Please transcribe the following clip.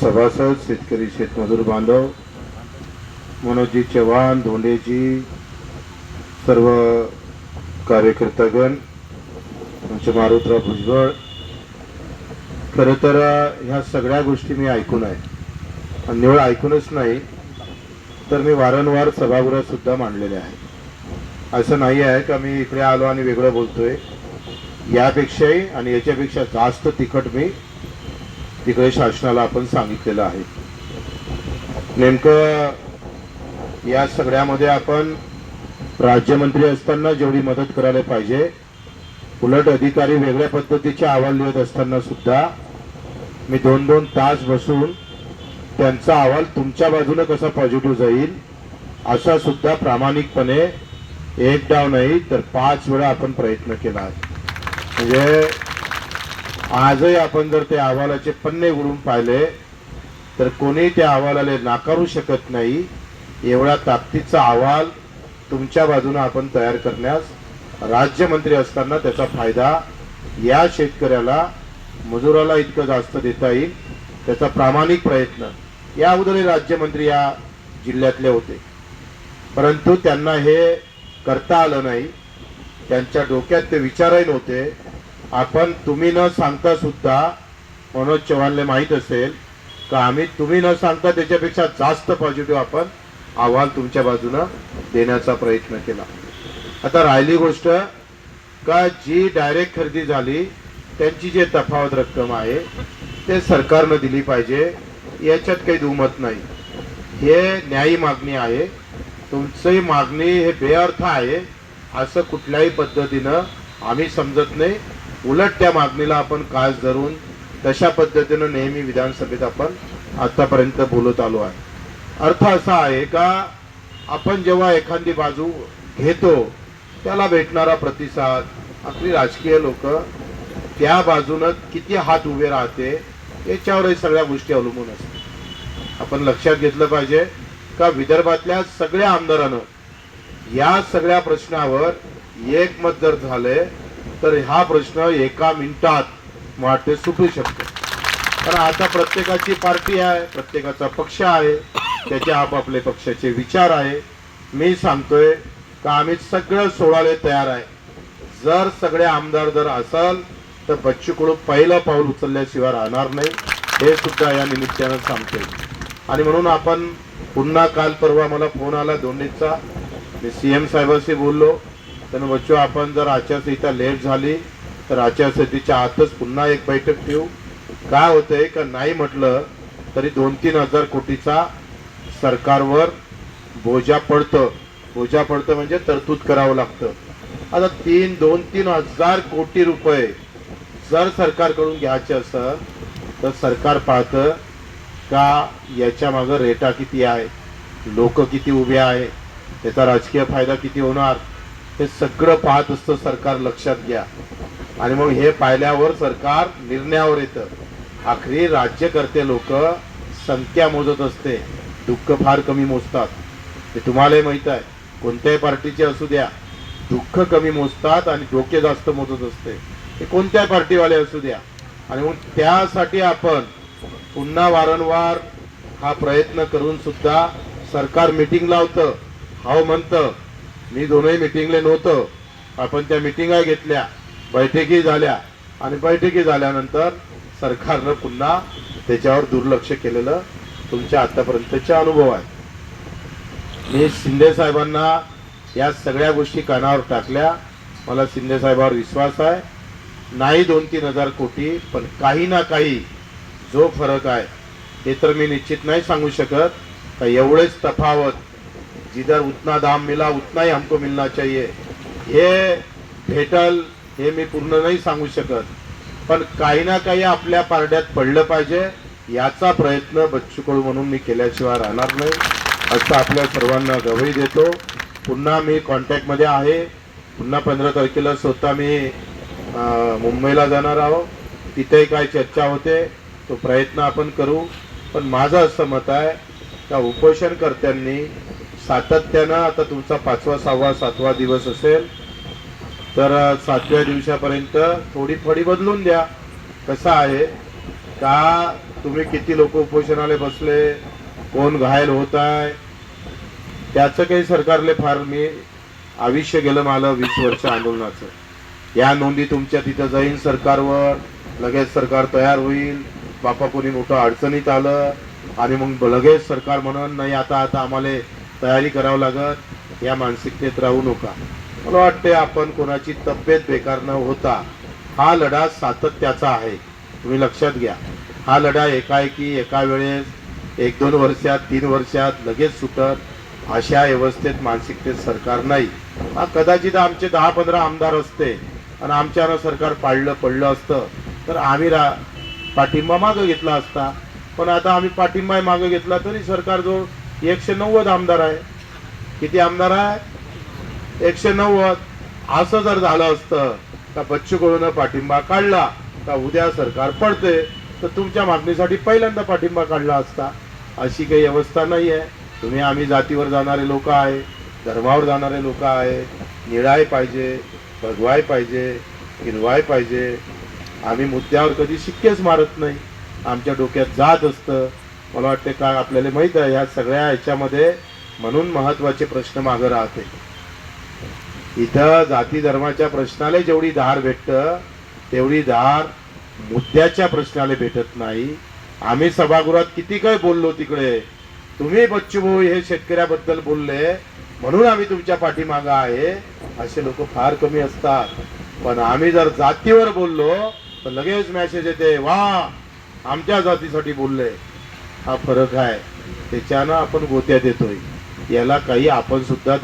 सभासद शेतकरी शेतमजूर बांधव मनोजी चव्हाण धोंडेजी सर्व कार्यकर्तागण आमचे मारुतराव भुजबळ. खरं तर ह्या सगळ्या गोष्टी मी ऐकून आहे. आणि निवड ऐकूनच नाही तर मी वारंवार सभागृहातसुद्धा मांडलेले आहे. असं नाही आहे का मी इकडे आलो आणि वेगळं बोलतोय? यापेक्षाही आणि याच्यापेक्षा जास्त तिखट मी तिकडे शासनाला आपण सांगितलेलं आहे. नेमकं या सगळ्यामध्ये आपण राज्यमंत्री असताना जेवढी मदत करायला पाहिजे उलट अधिकारी वेगळ्या पद्धतीचे अहवाल लिहित असताना सुद्धा मी दोन दोन तास बसून त्यांचा अहवाल तुमच्या बाजूने कसा पॉझिटिव्ह जाईल असा सुद्धा प्रामाणिकपणे एक डाव नाही तर पाच वेळा आपण प्रयत्न केला आहे. म्हणजे आजही आपण जर त्या अहवालाचे पन्ने उडून पाहिले तर कोणी त्या अहवालाला नाकारू शकत नाही. एवढा ताकदीचा अहवाल तुमच्या बाजूने आपण तयार करण्यास राज्यमंत्री असताना त्याचा फायदा या शेतकऱ्याला मजुराला इतकं जास्त देता येईल त्याचा प्रामाणिक प्रयत्न या अगोदरही राज्यमंत्री या जिल्ह्यातले होते. परंतु त्यांना हे करता आलं नाही. त्यांच्या डोक्यात ते विचारही नव्हते. आपण तुम्ही न सांगता सुद्धा मनोज चव्हाणले माहीत असेल का आम्ही तुम्ही न सांगता त्याच्यापेक्षा जास्त पॉझिटिव्ह आपण अहवाल तुमच्या बाजूनं देण्याचा प्रयत्न केला. आता राहिली गोष्ट का जी डायरेक्ट खरेदी झाली त्यांची जे तफावत रक्कम आहे ते सरकारनं दिली पाहिजे याच्यात काही दुमत नाही. हे न्यायी मागणी आहे. तुमची मागणी हे बेअर्थ आहे असं कुठल्याही पद्धतीनं आम्ही समजत नाही. उलट त्या मागणीला आपण कास धरून तशा पद्धतीनं नेहमी विधानसभेत आपण आतापर्यंत बोलत आलो आहे. अर्थ असा आहे का आपण जेव्हा एखादी बाजू घेतो त्याला भेटणारा प्रतिसाद आपली राजकीय लोक त्या बाजूनं किती हात उभे राहते याच्यावरही सगळ्या गोष्टी अवलंबून असतात. आपण लक्षात घेतलं पाहिजे का विदर्भातल्या सगळ्या आमदारानं या सगळ्या प्रश्नावर एकमत जर झाले तर हा प्रश्न एका मिनिटात वाटते सुटू शकतो. कारण आता प्रत्येकाची पार्टी आहे प्रत्येकाचा पक्ष आहे त्याचे आपापले पक्षाचे विचार आहे. मी सांगतोय का आम्ही सगळं सोडायला तयार आहे. जर सगळे आमदार जर असाल तर बच्चू कडू पहिलं पाऊल उचलल्याशिवाय राहणार नाही. हे सुद्धा या निमित्तानं सांगतोय. आणि म्हणून आपण पुन्हा काल परवा मला फोन आला दोन्हीचा. मी सी एम साहेबांशी बोललो. त्यानं बच्चू आपण जर आचारसंहिता लेट झाली तर आचारसंहितेच्या आतच पुन्हा एक बैठक ठेवू. काय होतंय का नाही म्हटलं तरी दोन तीन हजार कोटीचा सरकारवर बोजा पडतं. बोजा पडतं म्हणजे तरतूद करावं लागतं. आता तीन दोन तीन हजार कोटी रुपये जर सरकारकडून घ्यायचे असेल तर सरकार पाहतं का याच्या मागं रेटा किती आहे लोक किती उभे आहे त्याचा राजकीय फायदा किती होणार? हे सगळं पाहत असतं सरकार लक्षात घ्या. आणि मग हे पाहिल्यावर सरकार निर्णयावर येतं. आखरी राज्यकर्ते लोक संख्या मोजत असते. दुःख फार कमी मोजतात. हे तुम्हालाही माहीत आहे. कोणत्याही पार्टीचे असू द्या. दुःख कमी मोजतात आणि डोके जास्त मोजत असते. हे कोणत्याही पार्टीवाले असू द्या. आणि मग त्यासाठी आपण पुन्हा वारंवार हा प्रयत्न करून सुद्धा सरकार मिटिंग लावतं. हाव म्हणतं. मी दोनही मिटिंगले नव्हतं. आपण त्या मिटिंगा घेतल्या बैठकी झाल्या. आणि बैठकी झाल्यानंतर सरकारनं पुन्हा त्याच्यावर दुर्लक्ष केलेलं तुमच्या आतापर्यंतचे अनुभव आहे. मी शिंदे साहेबांना या सगळ्या गोष्टी कानावर टाकल्या. मला शिंदे साहेबावर विश्वास आहे. नाही दोन तीन हजार कोटी पण काही ना काही जो फरक आहे ते तर मी निश्चित नाही सांगू शकत. का एवढेच तफावत जिधर उतना दाम मिला उतना ही हमको मिलना चाहिए। हे भेटल हे मी पूर्ण नाही सांगू शकत पण काही ना काही आपल्या पारड्यात पडलं पाहिजे याचा प्रयत्न बच्चू कडू म्हणून मी केल्याशिवाय राहणार नाही असं आपल्या सर्वांना गवई देतो. पुन्हा मी कॉन्टॅक्टमध्ये आहे. पुन्हा पंधरा तारखेला स्वतः मी मुंबईला जाणार आहोत. तिथेही काय चर्चा होते तो प्रयत्न आपण करू. पण माझं असं मत आहे का उपोषणकर्त्यांनी सातत्यानं आता तुमचा पाचवा सहावा सातवा दिवस असेल. तर सातव्या दिवसापर्यंत थोडी थोडी बदलून द्या. कसं आहे? का तुम्ही किती लोक उपोषणाला बसले? कोण घायल होत आहे त्याचं काही सरकारले फार मी आयुष्य गेलं मला वीस वर्ष आंदोलनाचं. या नोंदी तुमच्या तिथं जाईन सरकारवर लगेच सरकार तयार होईल. बापा कोणी मोठं अडचणीत आलं आणि मग लगेच सरकार म्हणून नाही आता आता आम्हाला तयारी करावं लागत या मानसिकतेत राहू नका. मला वाटते आपण कोणाची तब्येत बेकार न होता हा लढा सातत्याचा आहे. तुम्ही लक्षात घ्या. हा लढा एकाएकी एका वेळेस एक दोन वर्षात तीन वर्षात लगेच सुटत अशा व्यवस्थेत मानसिकतेत सरकार नाही. हा कदाचित आमचे दहा पंधरा आमदार असते आणि आमच्यानं सरकार पाडलं पडलं असतं तर आम्ही रा पाठिंबा मागं घेतला असता. पण आता आम्ही पाठिंबा मागं घेतला तरी सरकार जो एकशे नव्वद आमदार आहे. किती आमदार आहे? एकशे नव्वद. असं जर झालं असतं का बच्चू कडून पाठिंबा काढला का उद्या सरकार पडते. तर तुमच्या मागणीसाठी पहिल्यांदा पाठिंबा काढला असता. अशी काही व्यवस्था नाही आहे. तुम्ही आम्ही जातीवर जाणारे लोक आहे धर्मावर जाणारे लोक आहे. निळाय पाहिजे भगवाय पाहिजे हिरवाय पाहिजे. आम्ही मुद्द्यावर कधी शिक्केच मारत नाही. आमच्या डोक्यात जात असतं. मला वाटते का आपल्याला माहीत आहे या सगळ्या ह्याच्यामध्ये म्हणून महत्त्वाचे प्रश्न मागं राहते. इथं जाती धर्माच्या प्रश्नाला जेवढी धार भेटतं तेवढी धार मुद्द्याच्या प्रश्नाला भेटत नाही. आम्ही सभागृहात किती काय बोललो तिकडे? तुम्ही बच्चूभाऊ हे शेतकऱ्याबद्दल बोलले म्हणून आम्ही तुमच्या पाठीमागं आहे. असे लोक फार कमी असतात. पण आम्ही जर जातीवर बोललो तर लगेच मेसेज येते वा आमच्या जातीसाठी बोलले. हा फरक आहे. त्याच्यानं आपण गोत्या देतोय. याला काही आपण सुद्धा